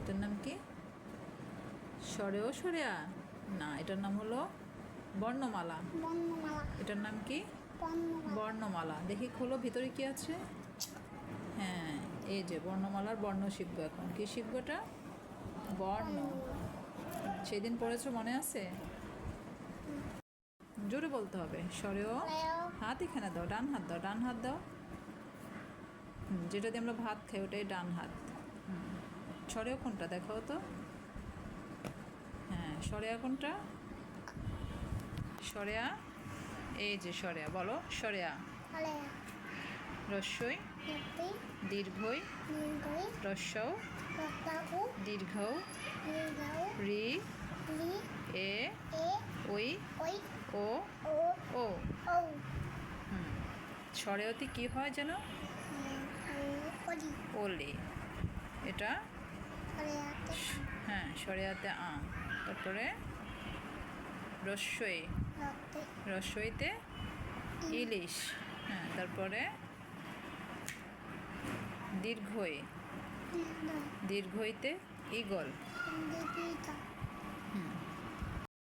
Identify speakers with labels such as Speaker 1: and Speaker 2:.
Speaker 1: এটার নাম কি? সরেও সরেয়া? না এটার নাম হলো বর্ণমালা। এটার নাম কি?
Speaker 2: বর্ণমালা।
Speaker 1: দেখি খোলো ভিতরে কি আছে? হ্যাঁ এই যে বর্ণমালার বর্ণ শিখব এখন। কি শিখব এটা? বর্ণ। সেদিন পড়েছো মনে আছে? জোরে বলতে হবে। সরেও। হাত এখানে দাও ডান হাত দাও ডান হাত দাও। যেটা দিয়ে আমরা ভাত খাই ওটাই ডান হাত। সরেও কোনটা? দেখাও তো। হ্যাঁ সরেয়া কোনটা? সরেয়া? এই যে সরেয়া বলো। সরেয়া। রস্যই। দীর্ঘই।
Speaker 2: রক্তাকু
Speaker 1: দীর্ঘ রি। এ। ওই। ও।
Speaker 2: ও।
Speaker 1: সরেয়তে কি হয় যেন? ওলে। এটা? হ্যাঁ সরেয়াতে আ। তারপরে
Speaker 2: রসই।
Speaker 1: রসইতে ইলিশ। হ্যাঁ তারপরে দীর্ঘই। দীর্ঘইতে ইগল